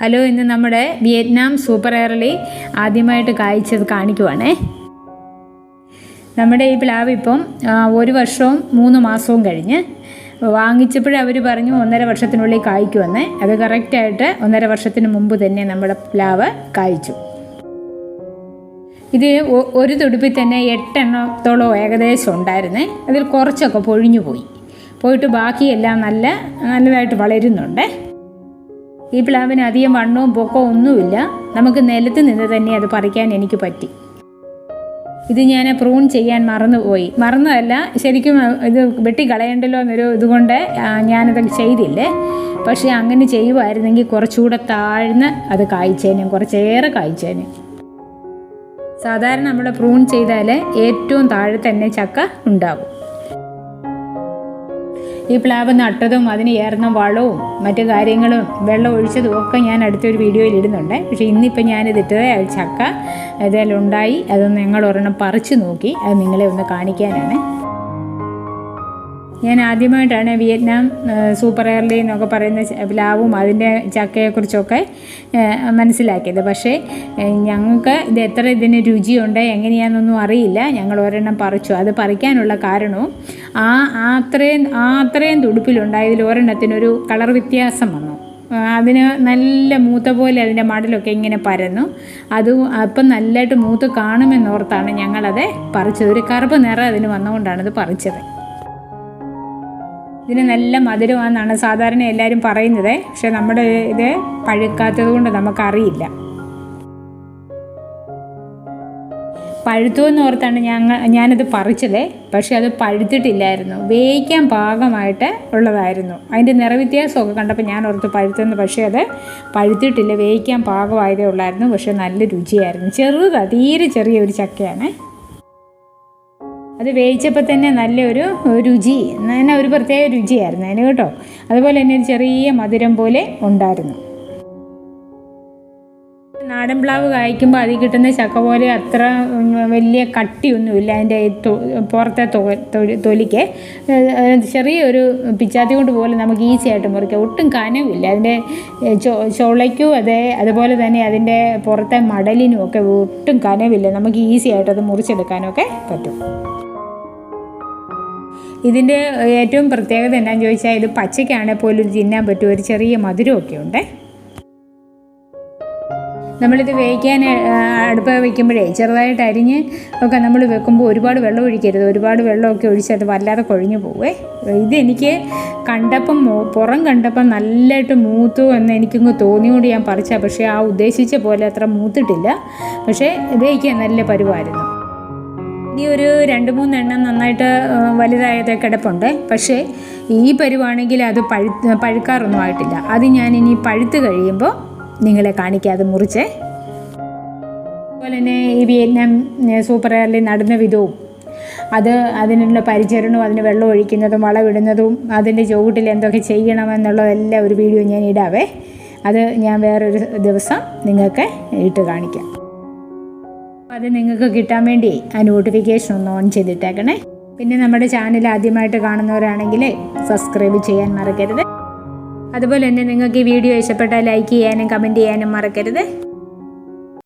Hello ഇന്ന് നമ്മുടെ Vietnam super early ആദ്യമായിട്ട് കായ്ച്ചത് കാണിക്കുവാണേ. നമ്മുടെ ഈ പ്ലാവ് ഇപ്പം ഒരു വർഷവും മൂന്ന് മാസവും കഴിഞ്ഞ് വാങ്ങിച്ചപ്പോഴേ അവർ പറഞ്ഞു ഒന്നര വർഷത്തിനുള്ളിൽ കായ്ക്കുമെന്ന്. അത് കറക്റ്റായിട്ട് ഒന്നര വർഷത്തിന് മുമ്പ് തന്നെ നമ്മുടെ പ്ലാവ് കായ്ച്ചു. ഇത് ഒരു തുടുപ്പിൽ തന്നെ എട്ടെണ്ണത്തോളം ഏകദേശം ഉണ്ടായിരുന്നേ. അതിൽ കുറച്ചൊക്കെ പൊഴിഞ്ഞു പോയി. പോയിട്ട് ബാക്കിയെല്ലാം നല്ല നല്ലതായിട്ട് വളരുന്നുണ്ട്. ഈ പ്ലാവിന് അധികം വണ്ണവും പൊക്കവും ഒന്നുമില്ല. നമുക്ക് നിലത്ത് നിന്ന് തന്നെ അത് പറിക്കാൻ എനിക്ക് പറ്റി. ഇത് ഞാൻ പ്രൂൺ ചെയ്യാൻ മറന്നുപോയി. മറന്നതല്ല ശരിക്കും ഇത് വെട്ടി കളയണ്ടല്ലോ എന്നൊരു ഇതുകൊണ്ട് ഞാനത് ചെയ്തില്ലേ? പക്ഷേ അങ്ങനെ ചെയ്യുമായിരുന്നെങ്കിൽ കുറച്ചുകൂടെ താഴ്ന്ന് അത് കായ്ച്ചേനെ കുറച്ചേറെ കായ്ച്ചേനെ. സാധാരണ നമ്മൾ പ്രൂൺ ചെയ്താൽ ഏറ്റവും താഴെ തന്നെ ചക്ക ഉണ്ടാകും ഈ പ്ലാവ് നട്ടതും അതിന് ഏറുന്ന വളവും മറ്റു കാര്യങ്ങളും വെള്ളം ഒഴിച്ചതും ഒക്കെ ഞാൻ അടുത്തൊരു വീഡിയോയിൽ ഇടുന്നുണ്ട്. പക്ഷേ ഇന്നിപ്പോൾ ഞാനിതിട്ടത് അത് ചക്ക ഇതെല്ലാം ഉണ്ടായി. അതൊന്ന് ഞങ്ങൾ ഒരെണ്ണം പറിച്ചു നോക്കി. അത് നിങ്ങളെ ഒന്ന് കാണിക്കാനാണ്. ഞാൻ ആദ്യമായിട്ടാണ് വിയറ്റ്നാം സൂപ്പർ എയർലി എന്നൊക്കെ പറയുന്ന പ്ലാവും അതിന്റെ ചക്കയെക്കുറിച്ചൊക്കെ മനസ്സിലാക്കിയത്. പക്ഷേ ഞങ്ങൾക്ക് ഇത് എത്ര ഇതിന് രുചിയുണ്ട് എങ്ങനെയാണെന്നൊന്നും അറിയില്ല. ഞങ്ങൾ ഒരെണ്ണം പറിച്ചു. അത് പറിക്കാനുള്ള കാരണവും ആ അത്രയും ആ അത്രയും തുടുപ്പിലുണ്ടായതിൽ ഒരെണ്ണത്തിനൊരു കളർ വ്യത്യാസം വന്നു. അതിന് നല്ല മൂത്ത പോലെ അതിന്റെ മടലൊക്കെ ഇങ്ങനെ പരന്നു. അത് അപ്പം നല്ലതായിട്ട് മൂത്ത് കാണുമെന്നോർത്താണ് ഞങ്ങളത് പറിച്ചത്. ഒരു കറുപ്പ് നിറം അതിന് വന്നുകൊണ്ടാണ് ഇത് പറിച്ചത്. ഇതിന് നല്ല മധുരമാണെന്നാണ് സാധാരണ എല്ലാവരും പറയുന്നത്. പക്ഷെ നമ്മുടെ ഇത് പഴുക്കാത്തത് കൊണ്ട് നമുക്കറിയില്ല. പഴുത്തു എന്ന് ഓർത്താണ് ഞങ്ങൾ ഞാനത് പറിച്ചത്. പക്ഷേ അത് പഴുത്തിട്ടില്ലായിരുന്നു. വേവിക്കാൻ പാകമായിട്ട് ഉള്ളതായിരുന്നു. അതിന്റെ നിറവ്യത്യാസമൊക്കെ കണ്ടപ്പോൾ ഞാൻ ഓർത്ത് പഴുത്തെന്ന്. പക്ഷേ അത് പഴുത്തിട്ടില്ല. വേവിക്കാൻ പാകമായതേ ഉള്ളായിരുന്നു. പക്ഷെ നല്ല രുചിയായിരുന്നു. ചെറുതാണ് തീരെ ചെറിയ ഒരു ചക്കയാണ്. അത് വേവിച്ചപ്പോൾ തന്നെ നല്ലൊരു രുചി തന്നെ ഒരു പ്രത്യേക രുചിയായിരുന്നു അതിന് കേട്ടോ. അതുപോലെ തന്നെ ഒരു ചെറിയ മധുരം പോലെ ഉണ്ടായിരുന്നു. നാടൻ പ്ലാവ് കായ്ക്കുമ്പോൾ അതിൽ കിട്ടുന്ന ചക്ക പോലെ അത്ര വലിയ കട്ടിയൊന്നുമില്ല അതിന്റെ പുറത്തെ തൊലി- തൊലിക്ക്. ചെറിയൊരു പിച്ചാത്തി കൊണ്ട് പോലും നമുക്ക് ഈസി ആയിട്ട് മുറിക്കാം. ഒട്ടും കനവില്ല. അതിന്റെ ചുളയ്ക്കും അതെ അതുപോലെ തന്നെ അതിന്റെ പുറത്തെ മടലിനും ഒക്കെ ഒട്ടും കനവില്ല. നമുക്ക് ഈസി ആയിട്ട് അത് മുറിച്ചെടുക്കാനൊക്കെ പറ്റും. ഇതിന്റെ ഏറ്റവും പ്രത്യേകത എന്നാന്ന് ചോദിച്ചാൽ ഇത് പച്ചയ്ക്കാണെങ്കിൽ പോലും തിന്നാൻ പറ്റും ഒരു ചെറിയ മധുരമൊക്കെ ഉണ്ട്. നമ്മളിത് വേവിക്കാൻ അടുപ്പ് വയ്ക്കുമ്പോഴേ ചെറുതായിട്ട് അരിഞ്ഞ് ഒക്കെ നമ്മൾ വെക്കുമ്പോൾ ഒരുപാട് വെള്ളം ഒഴിക്കരുത്. ഒരുപാട് വെള്ളമൊക്കെ ഒഴിച്ചത് വല്ലാതെ കൊഴിഞ്ഞു പോവേ. ഇതെനിക്ക് കണ്ടപ്പം പുറം കണ്ടപ്പം നല്ലതായിട്ട് മൂത്തു എന്ന് എനിക്കിങ്ങ് തോന്നിയോണ്ട് ഞാൻ പറിച്ച. പക്ഷേ ആ ഉദ്ദേശിച്ച പോലെ അത്ര മൂത്തിട്ടില്ല. പക്ഷേ വേവിക്കാൻ നല്ല പരുവായിരുന്നു. ഇനി ഒരു രണ്ട് മൂന്നെണ്ണം നന്നായിട്ട് വലുതായത് കിടപ്പുണ്ട്. പക്ഷേ ഈ പരുവാണെങ്കിൽ അത് പഴു പഴുക്കാറൊന്നും ആയിട്ടില്ല. അത് ഞാൻ ഇനി പഴുത്ത് കഴിയുമ്പോൾ നിങ്ങളെ കാണിക്കാതെ മുറിച്ച്. അതുപോലെ തന്നെ ഈ വിയറ്റ്നാം സൂപ്പർ എയറിൽ നടുന്ന വിധവും അത് അതിനുള്ള പരിചരണവും അതിന് വെള്ളം ഒഴിക്കുന്നതും വളമിടുന്നതും അതിന്റെ ചുവട്ടിൽ എന്തൊക്കെ ചെയ്യണമെന്നുള്ളതെല്ലാം ഒരു വീഡിയോ ഞാൻ ഇടാവേ. അത് ഞാൻ വേറൊരു ദിവസം നിങ്ങൾക്ക് ഇട്ട് കാണിക്കാം. അത് നിങ്ങൾക്ക് കിട്ടാൻ വേണ്ടി ആ നോട്ടിഫിക്കേഷൻ ഒന്ന് ഓൺ ചെയ്തിട്ടേക്കണേ. പിന്നെ നമ്മുടെ ചാനൽ ആദ്യമായിട്ട് കാണുന്നവരാണെങ്കിൽ സബ്സ്ക്രൈബ് ചെയ്യാൻ മറക്കരുത്. അതുപോലെ തന്നെ നിങ്ങൾക്ക് ഈ വീഡിയോ ഇഷ്ടപ്പെട്ടാൽ ലൈക്ക് ചെയ്യാനും കമന്റ് ചെയ്യാനും മറക്കരുത്.